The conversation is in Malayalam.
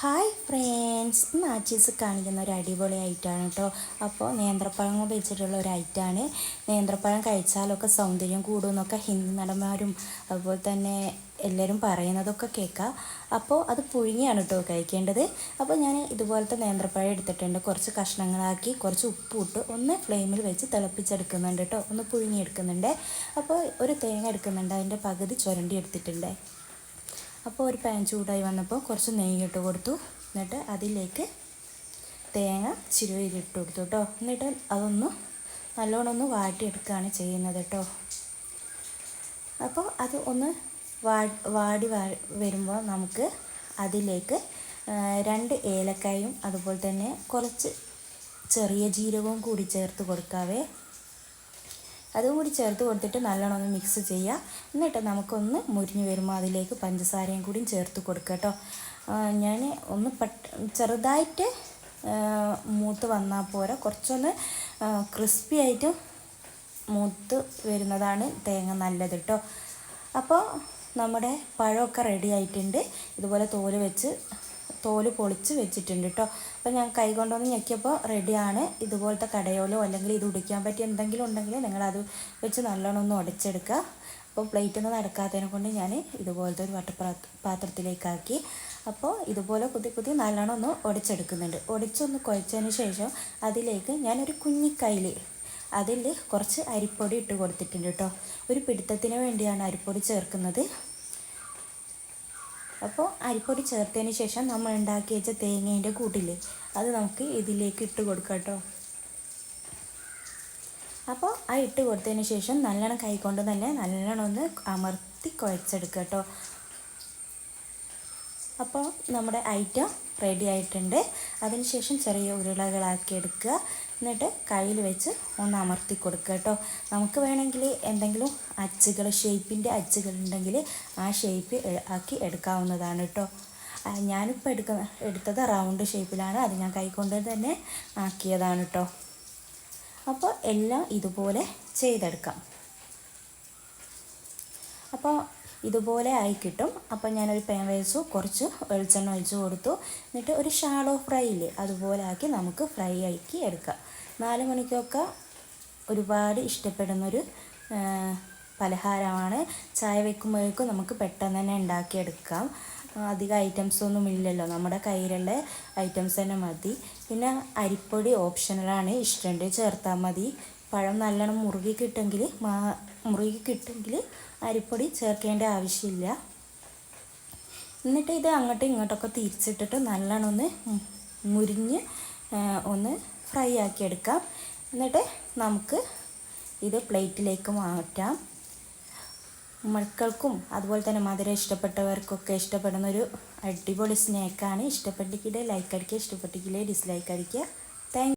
ഹായ് ഫ്രണ്ട്സ് ഇന്ന് ആച്ചീസ് കാണിക്കുന്ന ഒരു അടിപൊളി ഐറ്റമാണ് കേട്ടോ. അപ്പോൾ നേന്ത്രപ്പഴം കൊണ്ട് വെച്ചിട്ടുള്ള ഒരു ഐറ്റമാണ് നേന്ത്രപ്പഴം കഴിച്ചാലൊക്കെ സൗന്ദര്യം കൂടുമെന്നൊക്കെ ഹിന്ദി നടന്മാരും അതുപോലെ തന്നെ എല്ലാവരും പറയുന്നതൊക്കെ കേൾക്കാം. അപ്പോൾ അത് പുഴുങ്ങിയാണ് കേട്ടോ കഴിക്കേണ്ടത്. അപ്പോൾ ഞാൻ ഇതുപോലത്തെ നേന്ത്രപ്പഴം എടുത്തിട്ടുണ്ട്. കുറച്ച് കഷ്ണങ്ങളാക്കി കുറച്ച് ഉപ്പ് ഇട്ട് ഒന്ന് ഫ്ലെയിമിൽ വെച്ച് തിളപ്പിച്ചെടുക്കുന്നുണ്ട് കേട്ടോ. ഒന്ന് പുഴുങ്ങിയെടുക്കുന്നുണ്ട്. അപ്പോൾ ഒരു തേങ്ങ എടുക്കുന്നുണ്ട്. അതിന്റെ പകുതി ചുരണ്ടി എടുത്തിട്ടുണ്ട്. അപ്പോൾ ഒരു പാൻ ചൂടായി വന്നപ്പോൾ കുറച്ച് നെയ്യ് ഇട്ട് കൊടുത്തു. എന്നിട്ട് അതിലേക്ക് തേങ്ങ ചിരുവയിലിട്ട് കൊടുത്തു കേട്ടോ. എന്നിട്ട് അതൊന്ന് നല്ലോണം ഒന്ന് വാട്ടിയെടുക്കുകയാണ് ചെയ്യുന്നത് കേട്ടോ. അപ്പോൾ അത് ഒന്ന് വാടി വരുമ്പോൾ നമുക്ക് അതിലേക്ക് രണ്ട് ഏലക്കായും അതുപോലെ തന്നെ കുറച്ച് ചെറിയ ജീരകവും കൂടി ചേർത്ത് കൊടുക്കാവേ. അതും കൂടി ചേർത്ത് കൊടുത്തിട്ട് നല്ലോണം ഒന്ന് മിക്സ് ചെയ്യുക എന്നിട്ട് നമുക്കൊന്ന് മുരിഞ്ഞ് വരുമ്പോൾ അതിലേക്ക് പഞ്ചസാരയും കൂടിയും ചേർത്ത് കൊടുക്കുക കേട്ടോ. ഞാൻ ഒന്ന് പെട്ട ചെറുതായിട്ട് മൂത്ത് വന്നാൽ പോരാ. കുറച്ചൊന്ന് ക്രിസ്പി ആയിട്ട് മൂത്ത് വരുന്നതാണ് തേങ്ങ നല്ലത് കേട്ടോ. അപ്പോൾ നമ്മുടെ പഴമൊക്കെ റെഡി ആയിട്ടുണ്ട്. ഇതുപോലെ തോൽ വെച്ച് തോൽ പൊളിച്ച് വെച്ചിട്ടുണ്ട് കേട്ടോ അപ്പോൾ ഞാൻ കൈ കൊണ്ടൊന്ന് ഞെക്കിയപ്പോൾ റെഡിയാണ്. ഇതുപോലത്തെ കടയോലോ അല്ലെങ്കിൽ ഇത് ഉടിക്കാൻ പറ്റിയ എന്തെങ്കിലും ഉണ്ടെങ്കിൽ നിങ്ങളത് വെച്ച് നല്ലോണം ഒന്ന് ഉടച്ചെടുക്കുക അപ്പോൾ പ്ലേറ്റ് ഒന്നും നടക്കാത്തതിനെ കൊണ്ട് ഞാൻ ഇതുപോലത്തെ ഒരു വട്ട പാത്രത്തിലേക്കാക്കി. അപ്പോൾ ഇതുപോലെ കുത്തി കുത്തി നല്ലോണം ഒന്ന് ഉടച്ചെടുക്കുന്നുണ്ട് ഉടച്ചൊന്ന് കുഴച്ചതിന് ശേഷം അതിലേക്ക് ഞാനൊരു കുഞ്ഞിക്കൈയിൽ അതിൽ കുറച്ച് അരിപ്പൊടി ഇട്ട് കൊടുത്തിട്ടുണ്ട് കേട്ടോ ഒരു പിടുത്തത്തിന് വേണ്ടിയാണ് അരിപ്പൊടി ചേർക്കുന്നത്. അപ്പോൾ അരിപ്പൊടി ചേർത്തതിന് ശേഷം നമ്മൾ ഉണ്ടാക്കി വെച്ച തേങ്ങേന്റെ കൂട്ടില്ലേ അത് നമുക്ക് ഇതിലേക്ക് ഇട്ട് കൊടുക്കാം കേട്ടോ. അപ്പോൾ ആ ഇട്ട് കൊടുത്തതിന് ശേഷം നല്ലോണം കൈകൊണ്ട് തന്നെ നല്ലോണം ഒന്ന് അമർത്തി കുഴച്ചെടുക്കുക കേട്ടോ. അപ്പോൾ നമ്മുടെ ഐറ്റം റെഡി ആയിട്ടുണ്ട്. അതിനുശേഷം ചെറിയ ഉരുളകളാക്കി എടുക്കുക. എന്നിട്ട് കയ്യിൽ വെച്ച് ഒന്ന് അമർത്തി കൊടുക്കുക കേട്ടോ. നമുക്ക് വേണമെങ്കിൽ എന്തെങ്കിലും അച്ചുകൾ ഷേപ്പിന്റെ അച്ചുകൾ ഉണ്ടെങ്കിൽ ആ ഷേപ്പ് ആക്കി എടുക്കാവുന്നതാണ് കേട്ടോ. ഞാനിപ്പോൾ എടുക്ക എടുത്തത് റൗണ്ട് ഷേപ്പിലാണ് അത് ഞാൻ കൈകൊണ്ട് തന്നെ ആക്കിയതാണ് കേട്ടോ. അപ്പോൾ എല്ലാം ഇതുപോലെ ചെയ്തെടുക്കാം. അപ്പോൾ ഇതുപോലെ ആയി കിട്ടും. അപ്പോൾ ഞാനൊരു പാൻ വെച്ചു കുറച്ച് വെളിച്ചെണ്ണ ഒഴിച്ചു കൊടുത്തു. എന്നിട്ട് ഒരു ഷാളോ ഫ്രൈ ഇല്ലേ അതുപോലെ ആക്കി നമുക്ക് ഫ്രൈ ആക്കി എടുക്കാം. നാല് മണിക്കൊക്കെ ഒരുപാട് ഇഷ്ടപ്പെടുന്നൊരു പലഹാരമാണ്. ചായ വെക്കുമ്പോഴേക്കും നമുക്ക് പെട്ടെന്ന് തന്നെ ഉണ്ടാക്കിയെടുക്കാം. അധികം ഐറ്റംസ് ഒന്നും ഇല്ലല്ലോ. നമ്മുടെ കയ്യിലുള്ള ഐറ്റംസ് തന്നെ മതി. പിന്നെ അരിപ്പൊടി ഓപ്ഷനലാണ് ഇഷ്ടമുണ്ട് ചേർത്താൽ മതി. പഴം നല്ലോണം മുറുകി കിട്ടുമെങ്കിൽ മാ മുറുകി കിട്ടുമെങ്കിൽ അരിപ്പൊടി ചേർക്കേണ്ട ആവശ്യമില്ല. എന്നിട്ട് ഇത് അങ്ങോട്ടും ഇങ്ങോട്ടൊക്കെ തിരിച്ചിട്ടിട്ട് നല്ലോണം ഒന്ന് മുരിഞ്ഞ് ഒന്ന് ഫ്രൈ ആക്കിയെടുക്കാം എന്നിട്ട് നമുക്ക് ഇത് പ്ലേറ്റിലേക്ക് മാറ്റാം. മക്കൾക്കും അതുപോലെ തന്നെ മധുരം ഇഷ്ടപ്പെട്ടവർക്കൊക്കെ ഇഷ്ടപ്പെടുന്ന ഒരു അടിപൊളി സ്നാക്കാണ്. ഇഷ്ടപ്പെട്ടെങ്കിൽ ലൈക്ക് അടിക്കുക. ഇഷ്ടപ്പെട്ടിക്കില്ലേ ഡിസ്ലൈക്ക് അടിക്കുക.